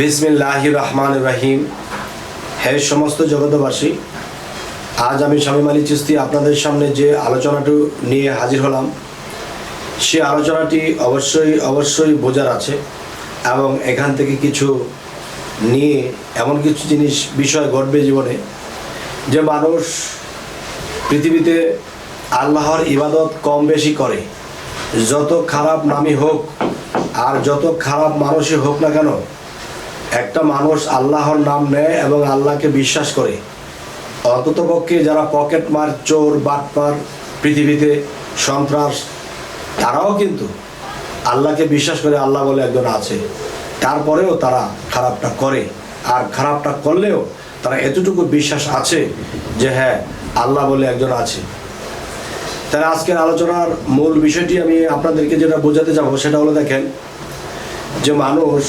বিসমিল্লাহ রহমান রাহিম হে সমস্ত জগতবাসী আজ আমি স্বামী আলী চিস্তি আপনাদের সামনে যে আলোচনাটি নিয়ে হাজির হলাম, সে আলোচনাটি অবশ্যই অবশ্যই বোঝার আছে এবং এখান থেকে কিছু নিয়ে এমন কিছু জিনিস, বিষয় ঘটবে জীবনে যে মানুষ পৃথিবীতে আল্লাহর ইবাদত কম বেশি করে। যত খারাপ নামই হোক আর যত খারাপ মানুষই হোক না কেন একটা মানুষ আল্লাহর নাম নেয় এবং আল্লাহকে বিশ্বাস করে। অন্ততপক্ষে যারা পকেট মার, চোর বাটপার পৃথিবীতে সন্ত্রাস, তারাও কিন্তু আল্লাহকে বিশ্বাস করে আল্লাহ বলে একজন আছে। তারপরেও তারা খারাপটা করে। আর খারাপটা করলেও তারা এতটুকু বিশ্বাস আছে যে হ্যাঁ আল্লাহ বলে একজন আছে। তাহলে আজকের আলোচনার মূল বিষয়টি আমি আপনাদেরকে যেটা বোঝাতে যাব সেটা হলো দেখেন যে মানুষ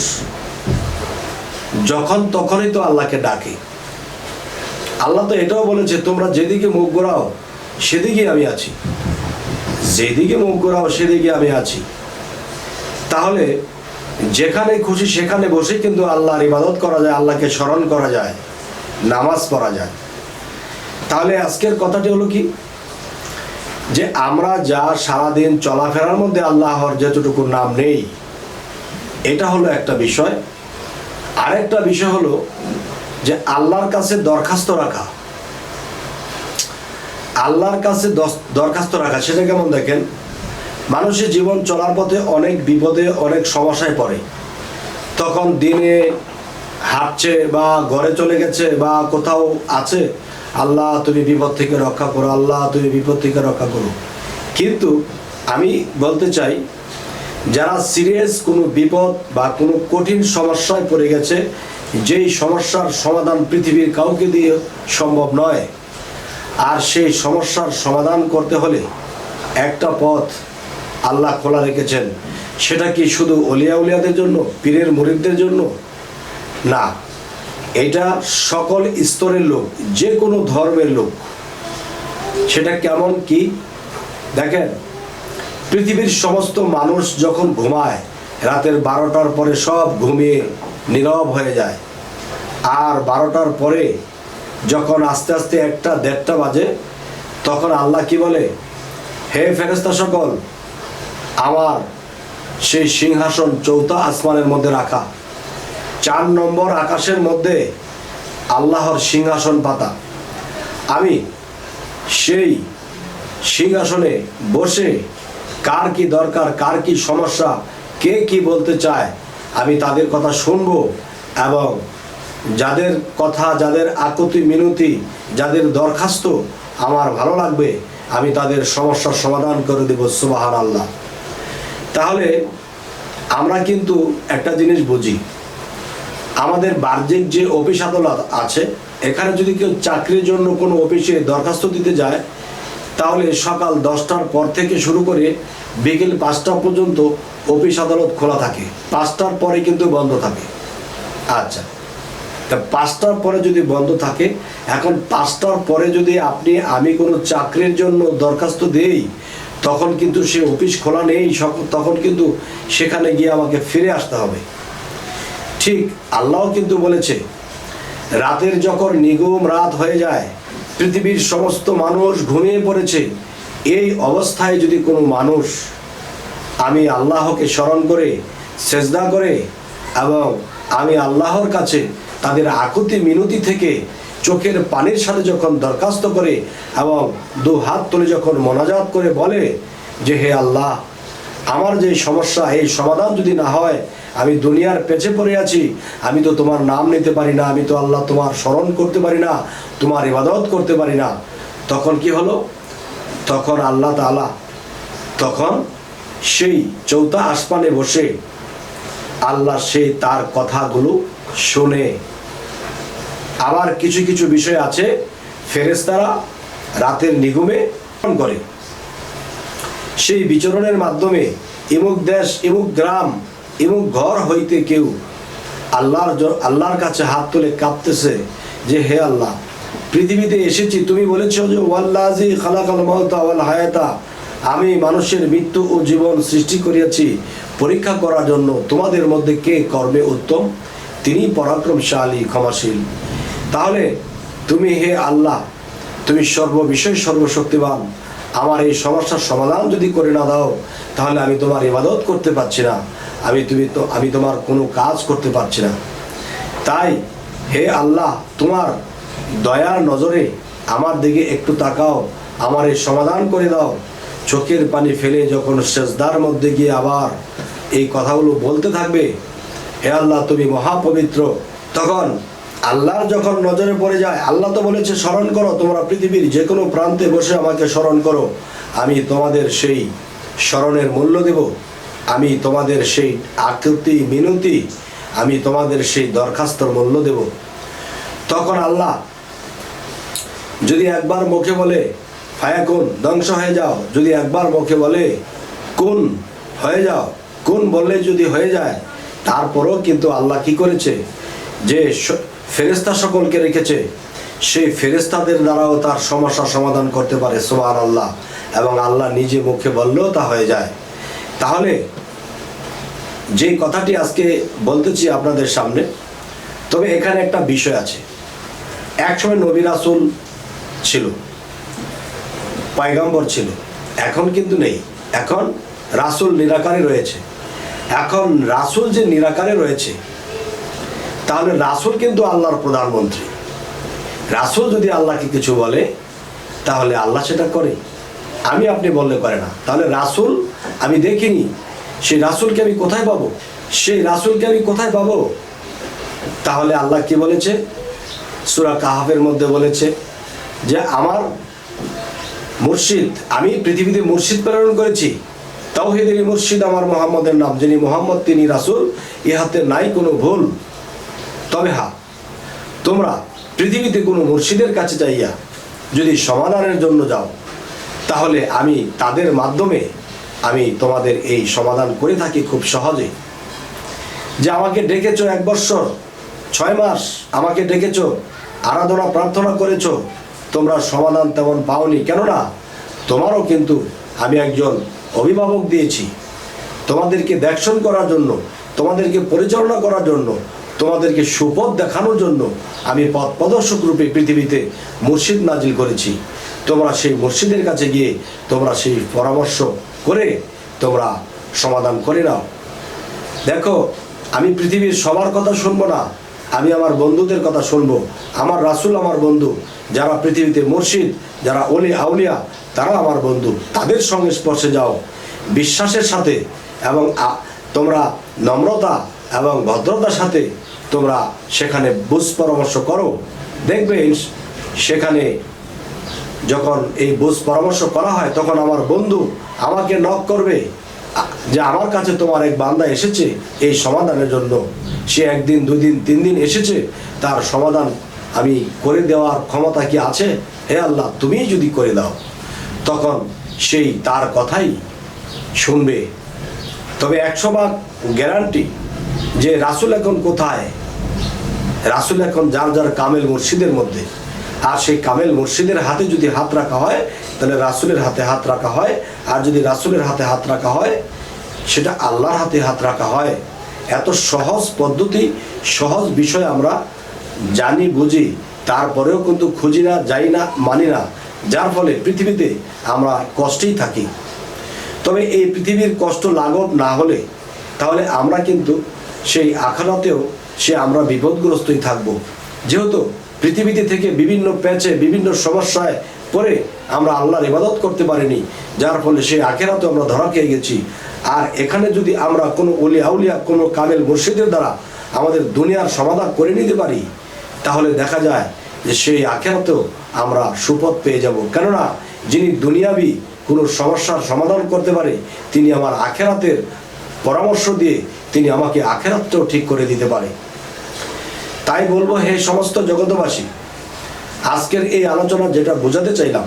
যখন তখনই তো আল্লাহকে ডাকে। আল্লাহ তো এটাও বলেছে তোমরা যেদিকে মুখ ঘোরাও সেদিকে আমি আছি। যেদিকে মুখ ঘোরাও সেদিকে আমি আছি। তাহলে যেখানে খুশি সেখানে বসে কিন্তু আল্লাহর ইবাদত করা যায়, আল্লাহকে স্মরণ করা যায়, নামাজ পড়া যায়। তাহলে আজকের কথাটি হলো কি? যে আমরা যা সারাদিন চলাফেরার মধ্যে আল্লাহর যতটুকু নাম নেই, এটা হলো একটা বিষয়। আরেকটা বিষয় হলো যে আল্লাহর কাছে দরখাস্ত রাখা। আল্লাহর কাছে দরখাস্ত রাখা, সেটা কেমন দেখেন? মানুষের জীবন চলার পথে অনেক বিপদে, অনেক সমস্যায় পড়ে। তখন দিনে হাঁটছে বা ঘরে চলে গেছে বা কোথাও আছে, আল্লাহ তুমি বিপদ থেকে রক্ষা করো, আল্লাহ তুমি বিপদ থেকে রক্ষা করো। কিন্তু আমি বলতে চাই যারা সিরিয়াস কোনো বিপদ বা কোনো কঠিন সমস্যায় পড়ে গেছে, যেই সমস্যার সমাধান পৃথিবীর কাউকে দিয়ে সম্ভব নয়। আর সেই সমস্যার সমাধান করতে হলে একটা পথ আল্লাহ খোলা রেখেছেন। সেটা কি শুধু অলিয়া উলিয়াদের জন্য, পীরের মুরিদদের জন্য? না, এটা সকল স্তরের লোক, যে কোনো ধর্মের লোক। সেটা কেমন কি? দেখেন পৃথিবীর সমস্ত মানুষ যখন ঘুমায়, রাতের বারোটার পরে সব ঘুমিয়ে নীরব হয়ে যায়। আর বারোটার পরে যখন আস্তে আস্তে একটা দেড়টা বাজে, তখন আল্লাহ কি বলে? হে ফেরেস্তা সকল, আমার সেই সিংহাসন চৌথা আসমানের মধ্যে রাখা। চার নম্বর আকাশের মধ্যে আল্লাহর সিংহাসন পাতা। আমি সেই সিংহাসনে বসে কার কি দরকার, কার কি সমস্যা, কে কি বলতে চায়, আমি তাদের কথা শুনব এবং যাদের কথা, যাদের আকুতি, মিনতি, যাদের দরখাস্ত আমার ভালো লাগবে, আমি তাদের সমস্যার সমাধান করে দেব সুবাহান আল্লাহ তাহলে আমরা কিন্তু একটা জিনিস বুঝি, আমাদের বাহ্যিক যে অফিস আদালত আছে, এখানে যদি কেউ চাকরির জন্য কোনো অফিসে দরখাস্ত দিতে যায় তাহলে সকাল দশটার পর থেকে শুরু করে বিকেল পাঁচটা পর্যন্ত অফিস আদালত খোলা থাকে। পাঁচটার পরে কিন্তু বন্ধ থাকে। আচ্ছা। তা পাঁচটার পরে যদি বন্ধ থাকে, এখন পাঁচটার পরে যদি আপনি আমি কোনো চাকরির জন্য দরখাস্ত দেই, তখন কিন্তু সে অফিস খোলা নেই তখন কিন্তু সেখানে গিয়ে আমাকে ফিরে আসতে হবে। ঠিক আল্লাহ কিন্তু বলেছে, রাতের যখন নিগম রাত হয়ে যায় পৃথিবীর সমস্ত মানুষ ঘুমিয়ে পড়েছে। এই অবস্থায় যদি কোনো মানুষ আমি আল্লাহকে স্মরণ করে, সেজদা করে এবং আমি আল্লাহর কাছে তাদের আকুতি মিনতি থেকে চোখের পানির সাথে যখন দরখাস্ত করে এবং দু হাত তুলে যখন মোনাজাত করে বলে যে, হে আল্লাহ, আমার যে সমস্যা, এই সমাধান যদি না হয়, আমি দুনিয়ার পেছে পড়ে আছি, আমি তো তোমার নাম নিতে পারি না, আমি তো আল্লাহ তোমার স্মরণ করতে পারি না তোমার ইবাদত করতে পারি না। তখন কি হলো? তখন আল্লাহ তাআলা তখন সেই চৌথা আসমানে বসে আল্লাহ সে তার কথাগুলো শোনে। আবার কিছু কিছু বিষয় আছে ফেরেস্তারা রাতের নিগমে করে। সেই বিচরণের মাধ্যমে ইমুক দেশ ইমুক গ্রাম ইমুক ঘর হইতে কেউ আল্লাহর আল্লাহর কাছে হাত তুলে কাঁপতেছে যে, হে আল্লাহ পৃথিবীতে এসেছি, তুমি বলেছ যে ওয়াল্লাজি খালাকাল মাউতা ওয়াল হায়াতা আমি মানুষের মৃত্যু ও জীবন সৃষ্টি করিয়াছি পরীক্ষা করার জন্য। তোমাদের মধ্যে কে কর্মে উত্তম? তিনি পরাক্রমশালী, ক্ষমাশীল। তাহলে তুমি হে আল্লাহ, তুমি সর্ববিষয় সর্বশক্তিমান আমার এই সমস্যার সমাধান যদি করে না দাও, তাহলে আমি তোমার ইবাদত করতে পারছি না। আমি তুমি তো, আমি তোমার কোনো কাজ করতে পারছি না। তাই হে আল্লাহ, তোমার দয়ার নজরে আমার দিকে একটু তাকাও, আমার এই সমাধান করে দাও। চোখের পানি ফেলে যখন সেজদার মধ্যে গিয়ে আবার এই কথাগুলো বলতে থাকবে, হে আল্লাহ, তুমি মহাপবিত্র। তখন আল্লাহর যখন নজরে পড়ে যায়, আল্লাহ তো বলেছে, স্মরণ করো, তোমরা পৃথিবীর যে কোনো প্রান্তে বসে আমাকে স্মরণ করো। আমি তোমাদের সেই স্মরণের মূল্য দেব। আমি তোমাদের সেই আকৃতি, মিনতি, আমি তোমাদের সেই দরখাস্তর মূল্য দেব। তখন আল্লাহ যদি একবার মুখে বলে ফায়াকুন ধ্বংস হয়ে যাও। যদি একবার মুখে বলে, কোন? হয়ে যাও। কোন বললে যদি হয়ে যায়, তারপরও কিন্তু আল্লাহ কি করেছে? যে ফেরেস্তা সকলকে রেখেছে, সেই ফেরেস্তাদের দ্বারাও তার সমস্যার সমাধান করতে পারে সোমান আল্লাহ এবং আল্লাহ নিজে মুখে বললেও তা হয়ে যায়। তাহলে, যে কথাটি আজকে বলতেছি আপনাদের সামনে, তবে এখানে একটা বিষয় আছে। একসময় নবী রাসুল ছিল। পায়গাম্বর ছিল। এখন কিন্তু নেই। এখন রাসুল নিরাকারে রয়েছে। এখন রাসুল যে নিরাকারে রয়েছে, তাহলে রাসুল কিন্তু আল্লাহর প্রধানমন্ত্রী। রাসুল যদি আল্লাহকে কিছু বলে, তাহলে আল্লাহ সেটা করে। আমি আপনি বললে করে না। তাহলে রাসুল, আমি দেখিনি, সেই রাসুলকে আমি কোথায় পাবো? সেই রাসুলকে আমি কোথায় পাবো? তাহলে আল্লাহ কি বলেছে? সুরা কাহাফের মধ্যে বলেছে যে আমার মুর্শিদ, আমি পৃথিবীতে মুর্শিদ প্রেরণ করেছি তাওহিদের মুর্শিদ আমার মোহাম্মদের নাম, যিনি মোহাম্মদ, তিনি রাসুল ইহাতে নাই কোনো ভুল। তবে হা, তোমরা পৃথিবীতে কোনো মুর্শিদের কাছে যাইয়া যদি সমাধানের জন্য যাও, তাহলে আমি তাদের মাধ্যমে আমি তোমাদের এই সমাধান করে থাকি খুব সহজে। যে আমাকে ডেকেছো এক বৎসর, ছয় মাস আমাকে ডেকেছো, আরাধনা, প্রার্থনা করেছ তোমরা সমাধান তেমন পাওনি। কেননা, তোমারও কিন্তু আমি একজন অভিভাবক দিয়েছি। তোমাদেরকে দেখশন করার জন্য, তোমাদেরকে পরিচালনা করার জন্য, তোমাদেরকে সুপথ দেখানোর জন্য আমি পথ প্রদর্শক রূপে পৃথিবীতে মুর্শিদ নাজিল করেছি। তোমরা সেই মুর্শিদের কাছে গিয়ে তোমরা সেই পরামর্শ করে তোমরা সমাধান করে নাও। দেখো, আমি পৃথিবীর সবার কথা শুনব না। আমি আমার বন্ধুদের কথা শুনব। আমার রাসুল আমার বন্ধু। যারা পৃথিবীতে মুর্শিদ, যারা অলি আউলিয়া তারা আমার বন্ধু। তাদের সঙ্গে স্পর্শে যাও। বিশ্বাসের সাথে এবং তোমরা নম্রতা এবং ভদ্রতার সাথে তোমরা সেখানে বুঝ পরামর্শ করো। দেখবে সেখানে যখন এই বুঝ পরামর্শ করা হয়, তখন আমার বন্ধু আমাকে নক করবে। যে আমার কাছে তোমার এক বান্দা এসেছে, এই সমাধানের জন্য। সে একদিন, দুদিন তিন দিন এসেছে, তার সমাধান আমি করে দেওয়ার ক্ষমতা কি আছে? হে আল্লাহ, তুমিই যদি করে দাও। তখন সেই তার কথাই শুনবে। তবে একশো ভাগ গ্যারান্টি যে রাসুল এখন কোথায়? রাসুল এখন যার যার কামেল মুর্শিদের মধ্যে। আর সেই কামেল মুর্শিদের হাতে যদি হাত রাখা হয়, তাহলে রাসুলের হাতে হাত রাখা হয়। আর যদি রাসুলের হাতে হাত রাখা হয়, সেটা আল্লাহর হাতে হাত রাখা হয়। এত সহজ পদ্ধতি, সহজ বিষয় আমরা জানি, বুঝি। তারপরেও কিন্তু খুঁজি না, যাই না, মানি না। যার ফলে পৃথিবীতে আমরা কষ্টেই থাকি। তবে এই পৃথিবীর কষ্ট লাঘব না হলে, তাহলে আমরা কিন্তু সেই আখানাতেও সে আমরা বিপদগ্রস্তই থাকব। যেহেতু পৃথিবীতে থেকে বিভিন্ন প্যাচে, বিভিন্ন সমস্যায় পরে আমরা আল্লাহর ইবাদত করতে পারিনি। যার ফলে সেই আখেরাতে আমরা ধরা খেয়ে গেছি। আর এখানে যদি আমরা কোনো অলি আউলিয়া, কোনো কামেল মুর্শিদের দ্বারা আমাদের দুনিয়ার সমাধান করে নিতে পারি, তাহলে দেখা যায় যে সেই আখেরাতেও আমরা সুপথ পেয়ে যাব। কেননা যিনি দুনিয়াবি কোনো সমস্যার সমাধান করতে পারে, তিনি আমার আখেরাতের পরামর্শ দিয়ে তিনি আমাকে আখেরাতটাও ঠিক করে দিতে পারে। তাই বলব হে সমস্ত জগতবাসী আজকের এই আলোচনা যেটা বোঝাতে চাইলাম,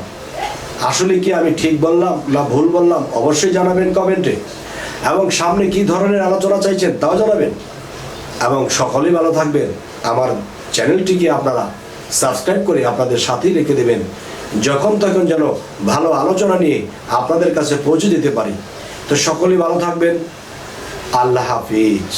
আসলে কি আমি ঠিক বললাম না ভুল বললাম অবশ্যই জানাবেন কমেন্টে। এবং সামনে কি ধরনের আলোচনা চাইছেন তাও জানাবেন। এবং সকলেই ভালো থাকবেন। আমার চ্যানেলটিকে আপনারা সাবস্ক্রাইব করে আপনাদের সাথেই রেখে দেবেন। যখন তখন যেন ভালো আলোচনা নিয়ে আপনাদের কাছে পৌঁছে দিতে পারি। তো সকলেই ভালো থাকবেন। আল্লাহ হাফিজ।